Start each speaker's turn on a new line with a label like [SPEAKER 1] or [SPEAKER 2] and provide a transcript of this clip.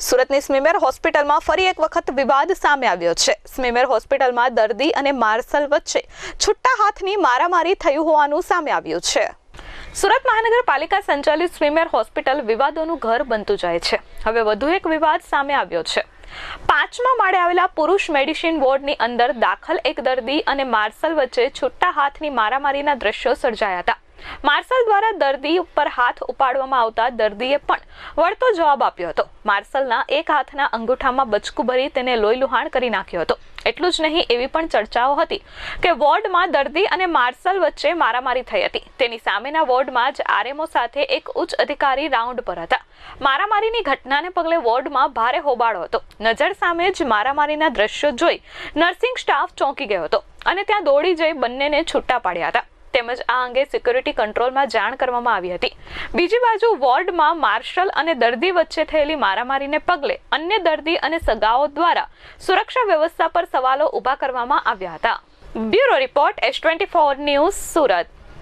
[SPEAKER 1] સુરતની સ્મીમેર હોસ્પિટલમાં ફરી એક વખત વિવાદ સામે આવ્યો છે. સ્મીમેર હોસ્પિટલમાં દર્દી અને માર્શલ વચ્ચે છુટ્ટા હાથની મારામારી થયું હોવાનું સામે આવ્યું છે. સુરત મહાનગરપાલિકા સંચાલિત સ્વિમેર હોસ્પિટલ વિવાદોનું ઘર બનતું જાય છે. હવે વધુ એક વિવાદ સામે આવ્યો છે. પાંચમા માળે આવેલા પુરુષ મેડિસિન વોર્ડની અંદર દાખલ એક દર્દી અને માર્શલ વચ્ચે છુટ્ટા હાથની મારામારીના દ્રશ્યો સર્જાયા હતા. માર્શલ દ્વારા દર્દી ઉપર હાથ ઉપાડવામાં આવતા દર્દીએ પણ વળતો જવાબ આપ્યો હતો. માર્શલના એક હાથના અંગૂઠામાં બચકું ભરી તેને લોહી લુહાણ કરી નાખ્યો હતો. એટલું જ નહીં, એવી પણ ચર્ચાઓ હતી કે વોર્ડમાં દર્દી અને માર્શલ વચ્ચે મારામારી થઈ હતી. તેની સામેના વોર્ડમાં જ આરએમઓ સાથે એક ઉચ્ચ અધિકારી રાઉન્ડ પર હતા. મારામારીની ઘટનાને પગલે વોર્ડમાં ભારે હોબાળો હતો. નજર સામે જ મારામારીના દ્રશ્યો જોઈ નર્સિંગ સ્ટાફ ચોંકી ગયો હતો અને ત્યાં દોડી જઈ બંનેને છૂટા પાડ્યા હતા. તેમજ આ અંગે સિક્યુરિટી કંટ્રોલમાં જાણ કરવામાં આવી હતી. બીજી બાજુ વોર્ડમાં માર્શલ અને દર્દી વચ્ચે થયેલી મારામારીને પગલે અન્ય દર્દી અને સગાઓ દ્વારા સુરક્ષા વ્યવસ્થા પર સવાલો ઊભા કરવામાં આવ્યા હતા. Bureau report S twenty four news Surat.